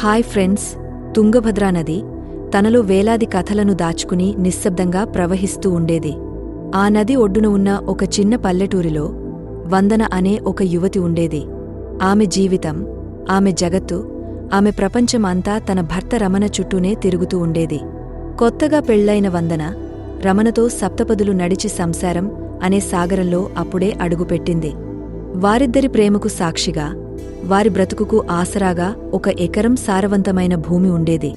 Hi friends Tungabhadra నది తనలో వేలాది కథలను దాచుకుని నిశ్శబ్దంగా ప్రవహిస్తూ ఉండేది. ఆ నది ఒడ్డున ఉన్న ఒక చిన్న పల్లెటూరిలో వందన అనే ఒక యువతి ఉండేది. ఆమె జీవితం ఆమె జగత్తు ఆమె ప్రపంచం అంతా తన భర్త రమణ చుట్టూనే తిరుగుతూ ఉండేది. కొత్తగా పెళ్ళైన వందన రమణతో సప్తపదులు నడిచి సంసారం అనే సాగరంలో అప్పుడే అడుగుపెట్టింది. వారిద్దరి ప్రేమకు సాక్షిగా వారి బ్రతుకుకు ఆసరాగా ఒక ఎకరం సారవంతమైన భూమి ఉండేది.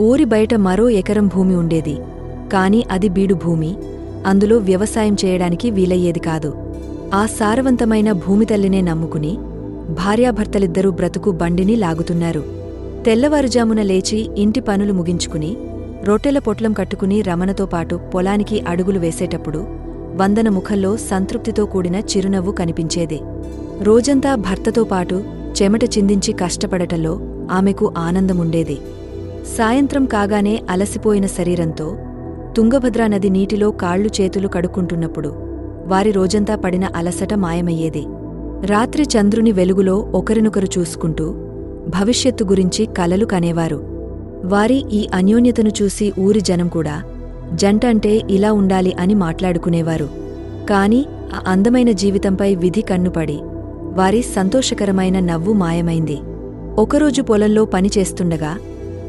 ఊరి బయట మరో ఎకరం భూమి ఉండేది. కాని అది బీడు భూమి. అందులో వ్యవసాయం చేయడానికి వీలయ్యేది కాదు. ఆ సారవంతమైన భూమితల్లినే నమ్ముకుని భార్యాభర్తలిద్దరూ బ్రతుకు బండిని లాగుతున్నారు. తెల్లవారుజామున లేచి ఇంటి పనులు ముగించుకుని రొట్టెల పొట్లం కట్టుకుని రమణతో పాటు పొలానికి అడుగులు వేసేటప్పుడు వందన ముఖంలో సంతృప్తితో కూడిన చిరునవ్వు కనిపించేది. రోజంతా భర్తతో పాటు చెమట చిందించి కష్టపడటంలో ఆమెకు ఆనందముండేది. సాయంత్రం కాగానే అలసిపోయిన శరీరంతో తుంగభద్రా నది నీటిలో కాళ్ళు చేతులు కడుక్కుంటున్నప్పుడు వారి రోజంతా పడిన అలసట మాయమయ్యేది. రాత్రి చంద్రుని వెలుగులో ఒకరినొకరు చూసుకుంటూ భవిష్యత్తు గురించి కలలు కనేవారు. వారి ఈ అన్యోన్యతను చూసి ఊరి జనం కూడా జంట అంటే ఇలా ఉండాలి అని మాట్లాడుకునేవారు. కాని ఆ అందమైన జీవితంపై విధి కన్నుపడి వారి సంతోషకరమైన నవ్వు మాయమైంది. ఒకరోజు పొలంలో పనిచేస్తుండగా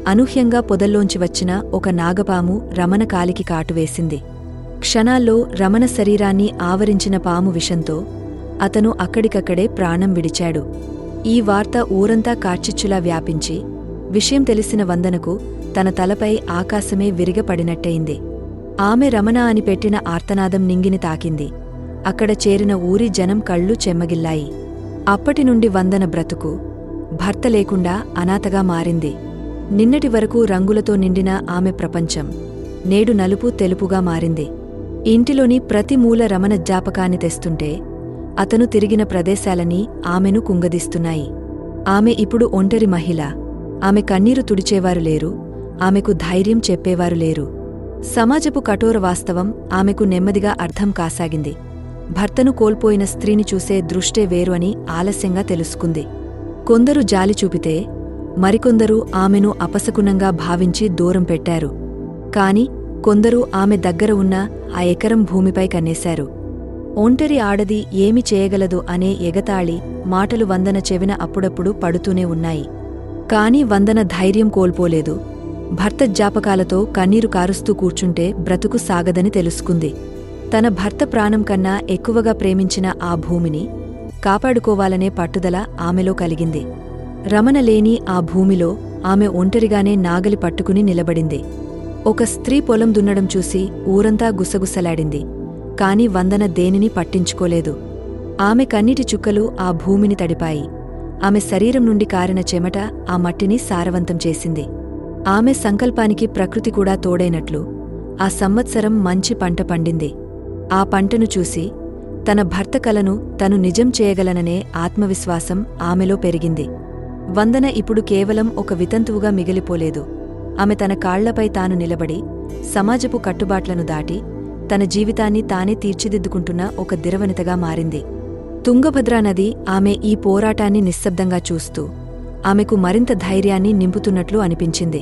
అనూహ్యంగా పొదల్లోంచి వచ్చిన ఒక నాగపాము రమణ కాలికి కాటువేసింది క్షణాల్లో రమణ శరీరాన్ని ఆవరించిన పాము విషంతో అతను అక్కడికక్కడే ప్రాణం విడిచాడు. ఈ వార్త ఊరంతా కార్చిచ్చులా వ్యాపించి విషయం తెలిసిన వందనకు తన తలపై ఆకాశమే విరిగపడినట్టయింది. ఆమె రమణ అని పెట్టిన ఆర్తనాదం నింగిని తాకింది. అక్కడ చేరిన ఊరి జనం కళ్ళు చెమ్మగిల్లాయి. అప్పటినుండి వందన బ్రతుకు. భర్త లేకుండా అనాథగా మారింది. నిన్నటి వరకు రంగులతో నిండిన ఆమె ప్రపంచం. నేడు నలుపు తెలుపుగా మారింది. ఇంటిలోని ప్రతి మూల రమణ జ్ఞాపకాన్ని తెస్తుంటే అతను తిరిగిన ప్రదేశాలని ఆమెను కుంగదీస్తున్నాయి. ఆమె ఇప్పుడు ఒంటరి మహిళ. ఆమె కన్నీరు తుడిచేవారు లేరు. ఆమెకు ధైర్యం చెప్పేవారు లేరు. సమాజపు కఠోర వాస్తవం ఆమెకు నెమ్మదిగా అర్థం కాసాగింది. భర్తను కోల్పోయిన స్త్రీని చూసే దృష్టే వేరు అని ఆలస్యంగా తెలుసుకుంది. కొందరు జాలి చూపితే మరికొందరు ఆమెను అపశకునంగా భావించి దూరం పెట్టారు. కాని కొందరు ఆమె దగ్గర ఉన్న ఆ ఎకరం భూమిపై కన్నేశారు. ఒంటరి ఆడది ఏమి చేయగలదు అనే ఎగతాళి మాటలు వందన చెవిన అప్పుడప్పుడు పడుతూనే ఉన్నాయి. కాని వందన ధైర్యం కోల్పోలేదు. భర్త జ్ఞాపకాలతో కన్నీరు కారుస్తూ కూర్చుంటే బ్రతుకు సాగదని తెలుసుకుంది. తన భర్త ప్రాణం కన్నా ఎక్కువగా ప్రేమించిన ఆ భూమిని కాపాడుకోవాలనే పట్టుదల ఆమెలో కలిగింది. రమణ లేని ఆ భూమిలో ఆమె ఒంటరిగానే నాగలి పట్టుకుని నిలబడింది. ఒక స్త్రీ పొలం దున్నడం చూసి ఊరంతా గుసగుసలాడింది. కాని వందన దేనిని పట్టించుకోలేదు. ఆమె కన్నిటి చుక్కలు ఆ భూమిని తడిపాయి. ఆమె శరీరం నుండి కారిన చెమట ఆ మట్టిని సారవంతం చేసింది. ఆమె సంకల్పానికి ప్రకృతి కూడా తోడైనట్లు ఆ సంవత్సరం మంచి పంట పండింది. ఆ పంటను చూసి తన భర్త కలను తను నిజం చేయగలననే ఆత్మవిశ్వాసం ఆమెలో పెరిగింది. వందన ఇప్పుడు కేవలం ఒక వితంతువుగా మిగిలిపోలేదు. ఆమె తన కాళ్ళపై తాను నిలబడి సమాజపు కట్టుబాట్లను దాటి తన జీవితాన్ని తానే తీర్చిదిద్దుకుంటున్న ఒక దిరవనితగా మారింది. తుంగభద్రా నది ఆమె ఈ పోరాటాన్ని నిశ్శబ్దంగా చూస్తూ ఆమెకు మరింత ధైర్యాన్ని నింపుతున్నట్లు అనిపించింది.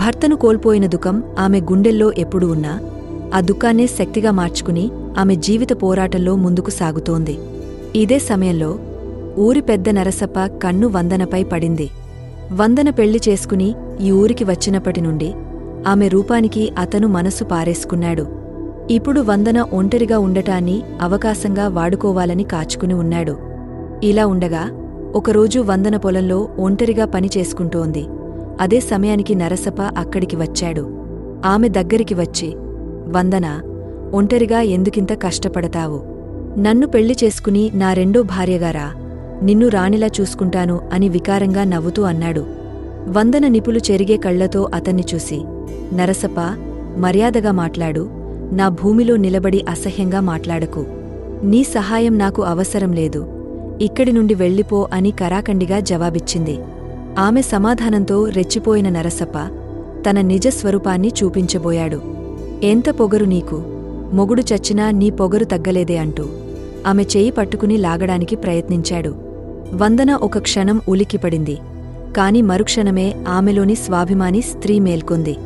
భర్తను కోల్పోయిన దుఃఖం ఆమె గుండెల్లో ఎప్పుడూ ఉన్నా ఆ దుఃఖాన్నే శక్తిగా మార్చుకుని ఆమె జీవిత పోరాటంలో ముందుకు సాగుతోంది. ఇదే సమయంలో ఊరి పెద్ద నరసప్ప కన్ను వందనపై పడింది. వందన పెళ్ళి చేసుకుని ఈ ఊరికి వచ్చినప్పటి నుండి ఆమె రూపానికి అతను మనసు పారేసుకున్నాడు. ఇప్పుడు వందన ఒంటరిగా ఉండటాన్ని అవకాశంగా వాడుకోవాలని కాచుకుని ఉన్నాడు. ఇలా ఉండగా ఒకరోజు వందన పొలంలో ఒంటరిగా పని చేసుకుంటోంది. అదే సమయానికి నరసప అక్కడికి వచ్చాడు. ఆమె దగ్గరికి వచ్చి వందన ఒంటరిగా ఎందుకింత కష్టపడతావు? నన్ను పెళ్ళి చేసుకుని నా రెండో భార్యగారా? నిన్ను రాణిలా చూసుకుంటాను అని వికారంగా నవ్వుతూ అన్నాడు. వందన నిపులు చెరిగే కళ్ళతో అతన్ని చూసి నరసప మర్యాదగా మాట్లాడు. నా భూమిలో నిలబడి అసహ్యంగా మాట్లాడకు. నీ సహాయం నాకు అవసరం లేదు. ఇక్కడి నుండి వెళ్ళిపో అని కరాకండిగా జవాబిచ్చింది. ఆమె సమాధానంతో రెచ్చిపోయిన నరసప్ప తన నిజ స్వరూపాన్ని చూపించబోయాడు. ఎంత పొగరు నీకు? మొగుడు చచ్చినా నీ పొగరు తగ్గలేదే అంటూ ఆమె చేయి పట్టుకుని లాగడానికి ప్రయత్నించాడు. వందన ఒక క్షణం ఉలిక్కిపడింది. కాని మరుక్షణమే ఆమెలోని స్వాభిమాని స్త్రీ మేల్కొంది.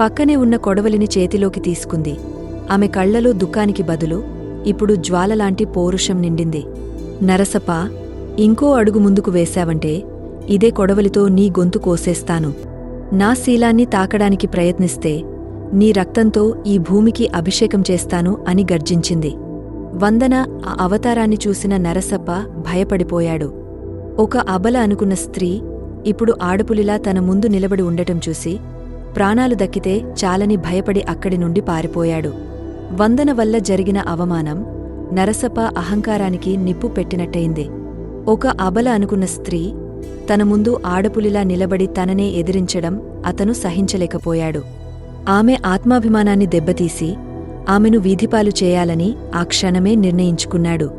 పక్కనే ఉన్న కొడవలిని చేతిలోకి తీసుకుంది. ఆమె కళ్ళలో దుఃఖానికి బదులు ఇప్పుడు జ్వాలలాంటి పౌరుషం నిండింది. నరసప ఇంకో అడుగు ముందుకు వేశావంటే ఇదే కొడవలితో నీ గొంతు కోసేస్తాను. నా శీలాన్ని తాకడానికి ప్రయత్నిస్తే నీ రక్తంతో ఈ భూమికి అభిషేకం చేస్తాను అని గర్జించింది. వందన ఆ అవతారాన్ని చూసిన నరసప్ప భయపడిపోయాడు. ఒక అబల అనుకున్న స్త్రీ ఇప్పుడు ఆడపులిలా తన ముందు నిలబడి ఉండటం చూసి ప్రాణాలు దక్కితే చాలని భయపడి అక్కడి నుండి పారిపోయాడు. వందన వల్ల జరిగిన అవమానం నరసప్ప అహంకారానికి నిప్పు పెట్టినట్టయింది. ఒక అబల అనుకున్న స్త్రీ తన ముందు ఆడపులిలా నిలబడి తననే ఎదిరించడం అతను సహించలేకపోయాడు. ఆమె ఆత్మాభిమానాన్ని దెబ్బతీసి ఆమెను వీధిపాలు చేయాలని ఆ క్షణమే నిర్ణయించుకున్నాడు.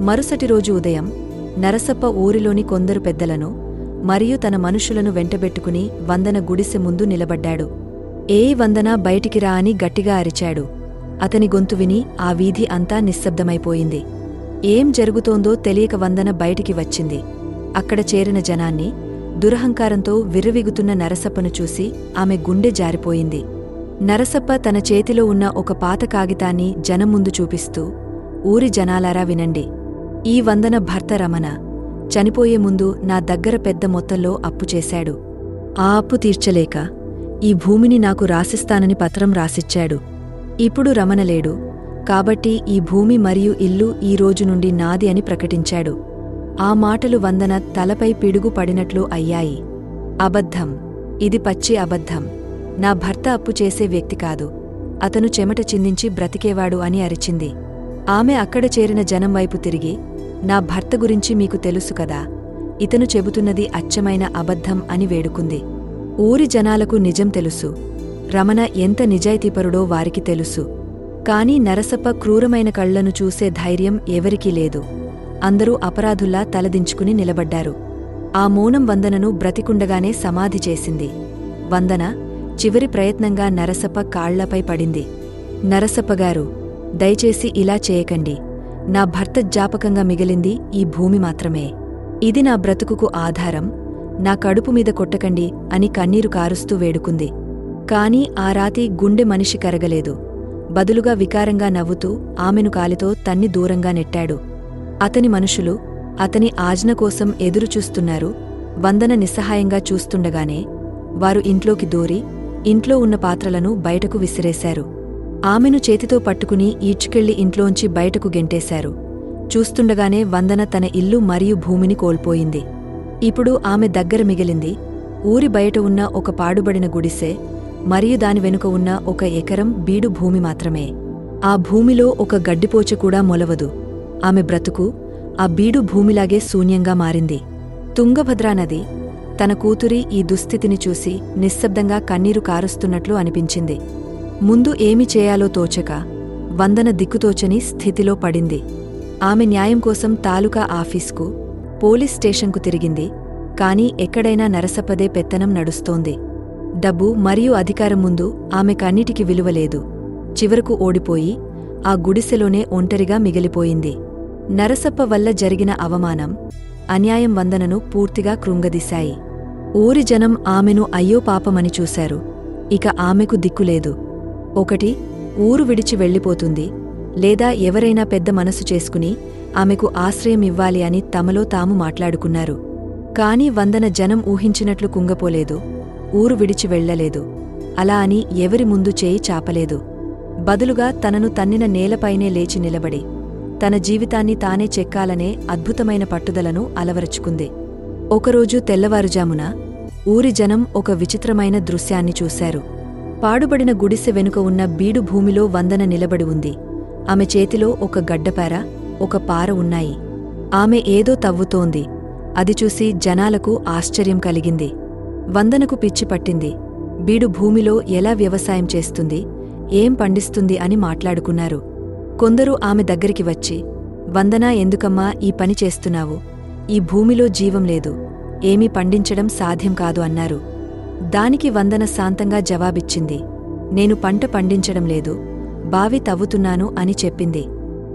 మరుసటి రోజు ఉదయం నరసప్ప ఊరిలోని కొందరు పెద్దలను మరియు తన మనుషులను వెంటబెట్టుకుని వందన గుడిసె ముందు నిలబడ్డాడు. ఏ వందన బయటికి రా అని గట్టిగా అరిచాడు. అతని గొంతు విని ఆ వీధి అంతా నిశ్శబ్దమైపోయింది. ఏం జరుగుతోందో తెలియక వందన బయటికి వచ్చింది. అక్కడ చేరిన జనాన్ని దురహంకారంతో విర్రవిగుతున్న నరసప్పను చూసి ఆమె గుండె జారిపోయింది. నరసప్ప తన చేతిలో ఉన్న ఒక పాత కాగితాన్ని జనం ముందు చూపిస్తూ ఊరి జనాలారా వినండి. ఈ వందన భర్త రమణ. చనిపోయే ముందు నా దగ్గర పెద్ద మొత్తంలో అప్పు చేశాడు. ఆ అప్పు తీర్చలేక ఈ భూమిని నాకు రాసిస్తానని పత్రం రాసిచ్చాడు. ఇప్పుడు రమణలేడు కాబట్టి ఈ భూమి మరియు ఇల్లు ఈ రోజు నుండి నాది అని ప్రకటించాడు. ఆ మాటలు వందన తలపై పిడుగు పడినట్లు అయ్యాయి. అబద్ధం. ఇది పచ్చి అబద్ధం. నా భర్త అప్పు చేసే వ్యక్తి కాదు. అతను చెమట చిందించి బ్రతికేవాడు అని అరిచింది. ఆమె అక్కడ చేరిన జనం వైపు తిరిగి నా భర్త గురించి మీకు తెలుసు కదా. ఇతను చెబుతున్నది అచ్చమైన అబద్ధం అని వేడుకుంది. ఊరి జనాలకు నిజం తెలుసు. రమణ ఎంత నిజాయితీపరుడో వారికి తెలుసు. కాని నరసప్ప క్రూరమైన కళ్ళను చూసే ధైర్యం ఎవరికీ లేదు. అందరూ అపరాధుల్లా తలదించుకుని నిలబడ్డారు. ఆ మౌనం వందనను బ్రతికుండగానే సమాధి చేసింది. వందన చివరి ప్రయత్నంగా నరసప్ప కాళ్ళపై పడింది. నరసప్పగారు దయచేసి ఇలా చేయకండి. నా భర్త జ్ఞాపకంగా మిగిలింది ఈ భూమి మాత్రమే. ఇది నా బ్రతుకుకు ఆధారం. నా కడుపు మీద కొట్టకండి అని కన్నీరు కారుస్తూ వేడుకుంది. కాని ఆ రాతి గుండె మనిషి కరగలేదు. బదులుగా వికారంగా నవ్వుతూ ఆమెను కాలితో తన్ని దూరంగా నెట్టాడు. అతని మనుషులు అతని ఆజ్ఞ కోసం ఎదురుచూస్తున్నారు. వందన నిస్సహాయంగా చూస్తుండగానే వారు ఇంట్లోకి దూరి ఇంట్లో ఉన్న పాత్రలను బయటకు విసిరేశారు. ఆమెను చేతితో పట్టుకుని ఈడ్చుకెళ్ళి ఇంట్లోంచి బయటకు గెంటేశారు. చూస్తుండగానే వందన తన ఇల్లు మరియు భూమిని కోల్పోయింది. ఇప్పుడు ఆమె దగ్గర మిగిలింది. ఊరి బయట ఉన్న ఒక పాడుబడిన గుడిసె మరియు దాని వెనుక ఉన్న ఒక ఎకరం బీడు భూమి మాత్రమే. ఆ భూమిలో ఒక గడ్డిపోచ కూడా మొలవదు. ఆమె బ్రతుకు ఆ బీడు భూమిలాగే శూన్యంగా మారింది. తుంగభద్రా నది తన కూతురి ఈ దుస్థితిని చూసి నిశ్శబ్దంగా కన్నీరు కారుస్తున్నట్లు అనిపించింది. ముందు ఏమి చేయాలో తోచక వందన దిక్కుతోచని స్థితిలో పడింది. ఆమె న్యాయం కోసం తాలూకా ఆఫీస్కు పోలీస్ స్టేషన్కు తిరిగింది. కాని ఎక్కడైనా నరసపదే పెత్తనం నడుస్తోంది. డబ్బు మరియు అధికారం ముందు ఆమె కన్నిటికి విలువలేదు చివరకు ఓడిపోయి ఆ గుడిసెలోనే ఒంటరిగా మిగిలిపోయింది. నరసప్ప వల్ల జరిగిన అవమానం అన్యాయం వందనను పూర్తిగా కృంగదీశాయి. ఊరి జనం ఆమెను అయ్యో పాపమని చూశారు. ఇక ఆమెకు దిక్కులేదు ఒకటి ఊరు విడిచి వెళ్ళిపోతుంది. లేదా ఎవరైనా పెద్ద మనసు చేసుకుని ఆమెకు ఆశ్రయం ఇవ్వాలి అని తమలో తాము మాట్లాడుకున్నారు. కాని వందన జనం ఊహించినట్లు కుంగపోలేదు. ఊరు విడిచి వెళ్ళలేదు. అలా అని ఎవరి ముందు చేయి చాపలేదు. బదులుగా తనను తన్నిన నేలపైనే లేచి నిలబడి తన జీవితాన్ని తానే చెక్కాలనే అద్భుతమైన పట్టుదలను అలవరుచుకుంది. ఒకరోజు తెల్లవారుజామున ఊరి జనం ఒక విచిత్రమైన దృశ్యాన్ని చూశారు. పాడుబడిన గుడిసె వెనుక ఉన్న బీడు భూమిలో వందన నిలబడి ఉంది. ఆమె చేతిలో ఒక గడ్డపార ఒక పార ఉన్నాయి. ఆమె ఏదో తవ్వుతోంది. అది చూసి జనాలకు ఆశ్చర్యం కలిగింది. వందనకు పిచ్చి పట్టింది. బీడు భూమిలో ఎలా వ్యవసాయం చేస్తుంది? ఏం పండిస్తుంది అని మాట్లాడుకున్నారు. కొందరు ఆమె దగ్గరికి వచ్చి వందనా ఎందుకమ్మా ఈ పని చేస్తున్నావు? ఈ భూమిలో జీవం లేదు. ఏమీ పండించడం సాధ్యం కాదు అన్నారు. దానికి వందన శాంతంగా జవాబిచ్చింది. నేను పంట పండించడం లేదు. బావి తవ్వుతున్నాను అని చెప్పింది.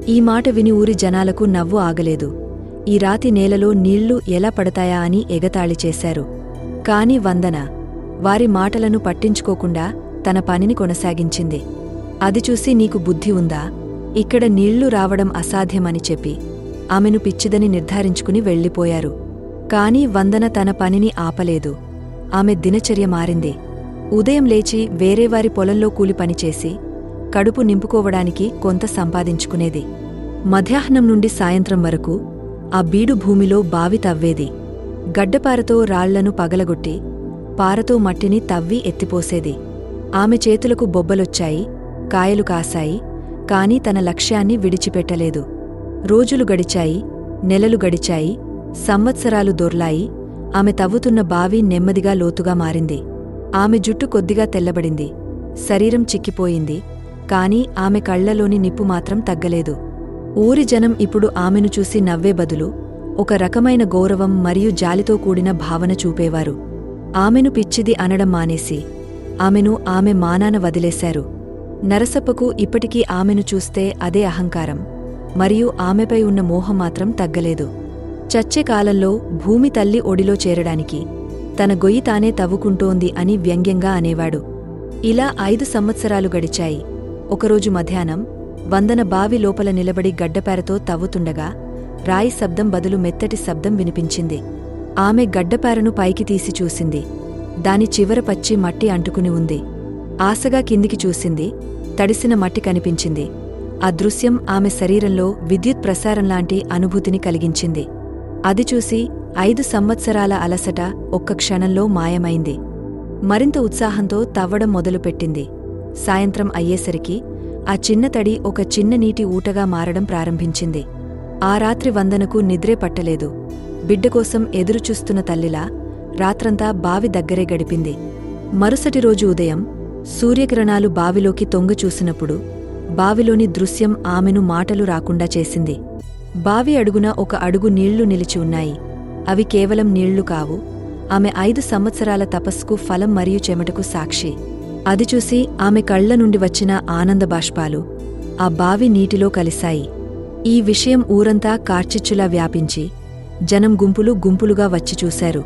ఈ మాట విని ఊరి జనాలకు నవ్వు ఆగలేదు. ఈ రాతి నేలలో నీళ్ళు ఎలా పడతాయా అని ఎగతాళి చేశారు. కాని వందన వారి మాటలను పట్టించుకోకుండా తన పనిని కొనసాగించింది. అది చూసి నీకు బుద్ధి ఉందా? ఇక్కడ నీళ్ళు రావడం అసాధ్యమని చెప్పి. ఆమెను పిచ్చిదని నిర్ధారించుకుని వెళ్ళిపోయారు. కాని వందన తన పనిని ఆపలేదు. ఆమె దినచర్య మారింది. ఉదయం లేచి వేరేవారి పొలంలో కూలి పనిచేసి కడుపు నింపుకోవడానికి కొంత సంపాదించుకునేది. మధ్యాహ్నం నుండి సాయంత్రం వరకు ఆ బీడు భూమిలో బావి తవ్వేది. గడ్డపారతో రాళ్ళను పగలగొట్టి పారతో మట్టిని తవ్వి ఎత్తిపోసేది. ఆమె చేతులకు బొబ్బలొచ్చాయి కాయలు కాశాయి కాని తన లక్ష్యాన్ని విడిచిపెట్టలేదు. రోజులు గడిచాయి నెలలు గడిచాయి సంవత్సరాలు దొర్లాయి ఆమె తవ్వుతున్న బావి నెమ్మదిగా లోతుగా మారింది. ఆమె జుట్టు కొద్దిగా తెల్లబడింది. శరీరం చిక్కిపోయింది. కాని ఆమె కళ్ళలోని నిప్పు మాత్రం తగ్గలేదు. ఊరి జనం ఇప్పుడు ఆమెను చూసి నవ్వే బదులు ఒక రకమైన గౌరవం మరియు జాలితో కూడిన భావన చూపేవారు. ఆమెను పిచ్చిది అనడం మానేసి ఆమెను ఆమె మానాన వదిలేశారు. నరసప్పకు ఇప్పటికీ ఆమెను చూస్తే అదే అహంకారం. మరియు ఆమెపై ఉన్న మోహం మాత్రం తగ్గలేదు. చచ్చే కాలంలో భూమి తల్లి ఒడిలో చేరడానికి. తన గొయ్యి తానే తవ్వుకుంటోంది అని వ్యంగ్యంగా అనేవాడు. ఇలా ఐదు సంవత్సరాలు గడిచాయి. ఒకరోజు మధ్యాహ్నం వందన బావి లోపల నిలబడి గడ్డపారతో తవ్వుతుండగా రాయి శబ్దం బదులు మెత్తటి శబ్దం వినిపించింది. ఆమె గడ్డపారను పైకి తీసి చూసింది. దాని చివర పచ్చి మట్టి అంటుకుని ఉంది. ఆశగా కిందికి చూసింది. తడిసిన మట్టి కనిపించింది. ఆ దృశ్యం ఆమె శరీరంలో విద్యుత్ ప్రసారంలాంటి అనుభూతిని కలిగించింది. అది చూసి ఐదు సంవత్సరాల అలసట ఒక్క క్షణంలో మాయమైంది. మరింత ఉత్సాహంతో తవ్వడం మొదలుపెట్టింది. సాయంత్రం అయ్యేసరికి ఆ చిన్న తడి ఒక చిన్న నీటి ఊటగా మారడం ప్రారంభించింది. ఆ రాత్రి వందనకు నిద్రే పట్టలేదు. బిడ్డకోసం ఎదురుచూస్తున్న తల్లిలా రాత్రంతా బావి దగ్గరే గడిపింది. మరుసటి రోజు ఉదయం సూర్యకిరణాలు బావిలోకి తొంగచూసినప్పుడు బావిలోని దృశ్యం ఆమెను మాటలు రాకుండా చేసింది. బావి అడుగున ఒక అడుగు నీళ్ళు నిలిచి ఉన్నాయి. అవి కేవలం నీళ్ళు కావు. ఆమె ఐదు సంవత్సరాల తపస్సుకు ఫలం మరియు చెమటకు సాక్షి. అది చూసి ఆమె కళ్ళ నుండి వచ్చిన ఆనంద బాష్పాలు ఆ బావి నీటిలో కలిశాయి. ఈ విషయం ఊరంతా కార్చిచ్చులా వ్యాపించి జనం గుంపులు గుంపులుగా వచ్చి చూశారు.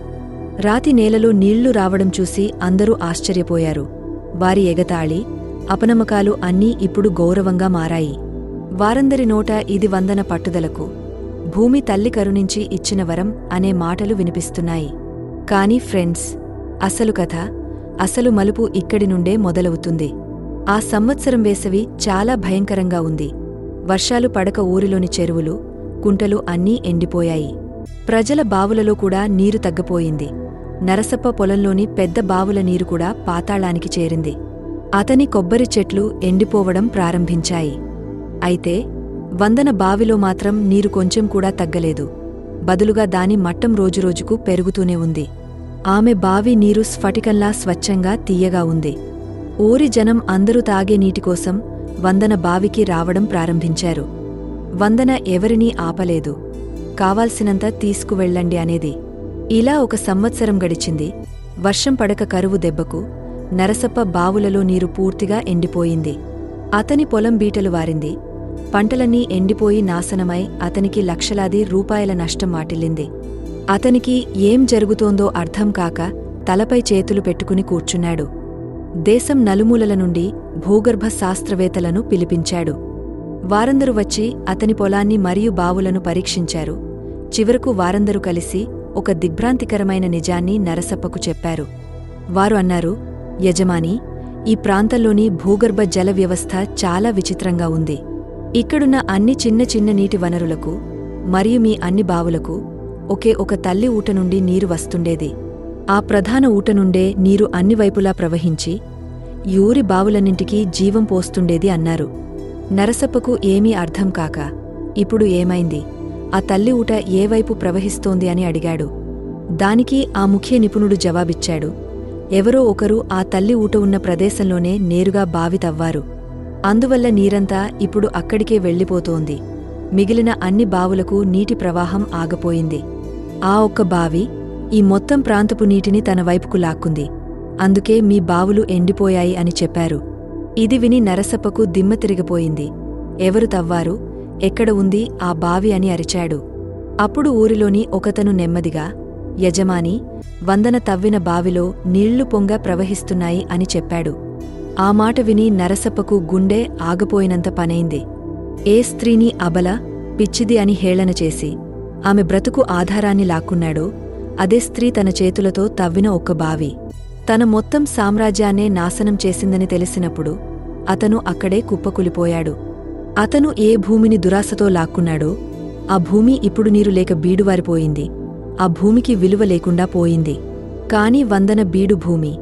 రాతి నేలలో నీళ్ళు రావడం చూసి అందరూ ఆశ్చర్యపోయారు. వారి ఎగతాళి అపనమ్మకాలు అన్నీ ఇప్పుడు గౌరవంగా మారాయి. వారందరి నోట ఇది వందన పట్టుదలకు. భూమి తల్లి కరుణించి ఇచ్చిన వరం అనే మాటలు వినిపిస్తున్నాయి. కాని ఫ్రెండ్స్ అసలు కథ అసలు మలుపు ఇక్కడి నుండే మొదలవుతుంది. ఆ సంవత్సరం వేసవి చాలా భయంకరంగా ఉంది. వర్షాలు పడక ఊరిలోని చెరువులు కుంటలు అన్నీ ఎండిపోయాయి. ప్రజల బావులలో కూడా నీరు తగ్గపోయింది. నరసప్ప పొలంలోని పెద్ద బావుల నీరు కూడా పాతాళానికి చేరింది. అతని కొబ్బరి చెట్లు ఎండిపోవడం ప్రారంభించాయి. అయితే వందన బావిలో మాత్రం నీరు కొంచెం కూడా తగ్గలేదు. బదులుగా దాని మట్టం రోజురోజుకు పెరుగుతూనే ఉంది. ఆమె బావి నీరు స్ఫటికంలా స్వచ్ఛంగా తీయగా ఉంది. ఊరి జనం అందరూ తాగే నీటికోసం వందన బావికి రావడం ప్రారంభించారు. వందన ఎవరినీ ఆపలేదు. కావాల్సినంత తీసుకువెళ్ళండి అనేది. ఇలా ఒక సంవత్సరం గడిచింది. వర్షం పడక కరువు దెబ్బకు నరసప్ప బావులలో నీరు పూర్తిగా ఎండిపోయింది. అతని పొలం బీటలు వారింది. పంటలన్నీ ఎండిపోయి నాశనమై అతనికి లక్షలాది రూపాయల నష్టం వాటిల్లింది. అతనికి ఏం జరుగుతోందో అర్థం కాక తలపై చేతులు పెట్టుకుని కూర్చున్నాడు. దేశం నలుమూలల నుండి భూగర్భ శాస్త్రవేత్తలను పిలిపించాడు. వారందరూ వచ్చి అతని పొలాన్ని మరియు బావులను పరీక్షించారు. చివరకు వారందరూ కలిసి ఒక దిగ్భ్రాంతికరమైన నిజాన్ని నరసప్పకు చెప్పారు. వారు అన్నారు యజమాని ఈ ప్రాంతంలోని భూగర్భ జల వ్యవస్థ చాలా విచిత్రంగా ఉంది. ఇక్కడున్న అన్ని చిన్న చిన్న నీటి వనరులకు మరియు మీ అన్ని బావులకు ఒకే ఒక తల్లి ఊట నుండి నీరు వస్తుండేది. ఆ ప్రధాన ఊట నుండే నీరు అన్ని వైపులా ప్రవహించి యూరి బావులన్నింటికీ జీవం పోస్తుండేది అన్నారు. నరసప్పకు ఏమీ అర్థం కాక ఇప్పుడు ఏమైంది? ఆ తల్లి ఊట ఏ వైపు ప్రవహిస్తోంది అని అడిగాడు. దానికి ఆ ముఖ్య నిపుణుడు జవాబిచ్చాడు. ఎవరో ఒకరు ఆ తల్లి ఊట ఉన్న ప్రదేశంలోనే నేరుగా బావి తవ్వారు. అందువల్ల నీరంతా ఇప్పుడు అక్కడికే వెళ్ళిపోతోంది. మిగిలిన అన్ని బావులకు నీటి ప్రవాహం ఆగపోయింది. ఆ ఒక్క బావి ఈ మొత్తం ప్రాంతపు నీటిని తన వైపుకు లాక్కుంది. అందుకే మీ బావులు ఎండిపోయాయి అని చెప్పారు. ఇది విని నరసప్పకు దిమ్మ తిరిగిపోయింది. ఎవరు తవ్వారు? ఎక్కడ ఉంది ఆ బావి అని అరిచాడు. అప్పుడు ఊరిలోని ఒకతను నెమ్మదిగా యజమాని వందన తవ్విన బావిలో నీళ్ళు పొంగ ప్రవహిస్తున్నాయి అని చెప్పాడు. ఆ మాట విని నరసప్పకు గుండె ఆగపోయినంత పనైంది. ఏ స్త్రీని అబల పిచ్చిది అని హేళన చేసి ఆమె బ్రతుకు ఆధారాన్ని లాక్కున్నాడో అదే స్త్రీ తన చేతులతో తవ్విన ఒక్క బావి. తన మొత్తం సామ్రాజ్యాన్నే నాశనం చేసిందని తెలిసినప్పుడు అతను అక్కడే కుప్పకులిపోయాడు. అతను ఏ భూమిని దురాశతో లాక్కున్నాడో ఆ భూమి ఇప్పుడు నీరు లేక బీడువారిపోయింది. ఆ భూమికి విలువ లేకుండా పోయింది. కాని వందన బీడు భూమి.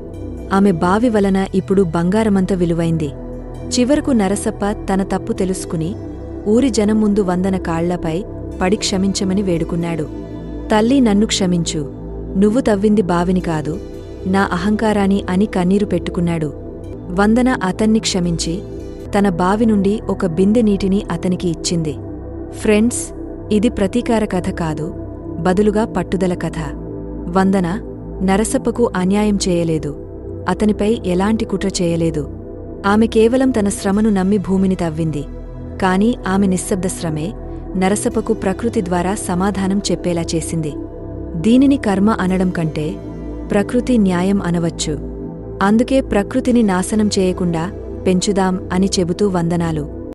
ఆమె బావి వలన ఇప్పుడు బంగారమంత విలువైంది. చివరకు నరసప్ప తన తప్పు తెలుసుకుని ఊరి జనం ముందు వందన కాళ్ళపై పడి క్షమించమని వేడుకున్నాడు. తల్లి నన్ను క్షమించు. నువ్వు తవ్వింది బావిని కాదు నా అహంకారాని అని కన్నీరు పెట్టుకున్నాడు. వందన అతన్ని క్షమించి తన బావి నుండి ఒక బిందె నీటిని అతనికి ఇచ్చింది. ఫ్రెండ్స్ ఇది ప్రతీకార కథ కాదు బదులుగా పట్టుదల కథ. వందన నరసప్పకు అన్యాయం చేయలేదు. అతనిపై ఎలాంటి కుట్ర చేయలేదు. ఆమె కేవలం తన శ్రమను నమ్మి భూమిని తవ్వింది. కాని ఆమె నిశ్శబ్ద శ్రమే నరసపకు ప్రకృతి ద్వారా సమాధానం చెప్పేలా చేసింది. దీనిని కర్మ అనడం కంటే ప్రకృతి న్యాయం అనవచ్చు. అందుకే ప్రకృతిని నాశనం చేయకుండా పెంచుదాం అని చెబుతూ వందనాలు.